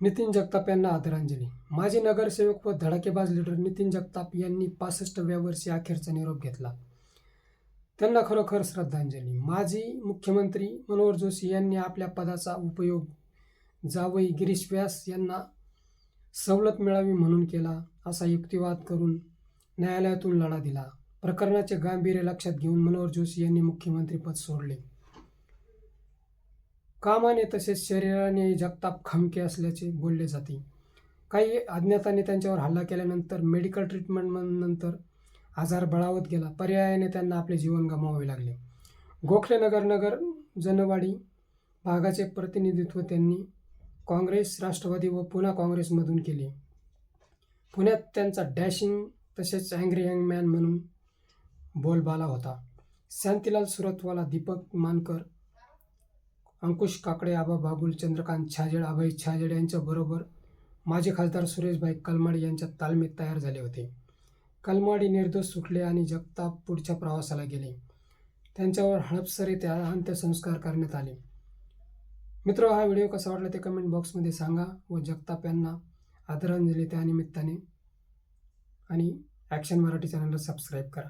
नितीन जगताप यांना आदरांजली. माजी नगरसेवक व धडाकेबाज लीडर नितीन जगताप यांनी पासष्टव्या वर्षी अखेरचा निरोप घेतला. त्यांना खरोखर श्रद्धांजली. माजी मुख्यमंत्री मनोहर जोशी यांनी आपल्या पदाचा उपयोग जावई गिरीश व्यास यांना सवलत मिळावी म्हणून केला असा युक्तिवाद करून न्यायालयातून लढा दिला. प्रकरणाचे गांभीर्य लक्षात घेऊन मनोहर जोशी यांनी मुख्यमंत्रीपद सोडले. कामाने तसेच शरीराने जगताप खमके असल्याचे बोलले जाते. काही अज्ञाताने त्यांच्यावर हल्ला केल्यानंतर मेडिकल ट्रीटमेंट नंतर आजार बळावत गेला. पर्यायाने त्यांना आपले जीवन गमावावे लागले. गोखले नगर नगर जनवाडी भागाचे प्रतिनिधित्व त्यांनी काँग्रेस राष्ट्रवादी व पुन्हा काँग्रेसमधून केले. पुण्यात त्यांचा डॅशिंग तसेच अँग्री यंग मॅन म्हणून बोलबाला होता. शांतीलाल सुरतवाला दीपक मानकर अंकुश काकडे आबा बाबुल चंद्रकांत छाजेड अभय छाजेड यांच्याबरोबर माजी खासदार सुरेशभाई कलमाडी यांच्या तालमीत तयार झाले होते. कलमाडी निर्दोष सुटले आणि जगताप पुढच्या प्रवासाला गेले. त्यांच्यावर हडपसरीत अंत्यसंस्कार करण्यात आले. मित्र हा व्हिडिओ कसा वाटला ते कमेंट बॉक्समध्ये सांगा व जगताप यांना आदरांजली त्या निमित्ताने आणि ॲक्शन मराठी चॅनलला सबस्क्राईब करा.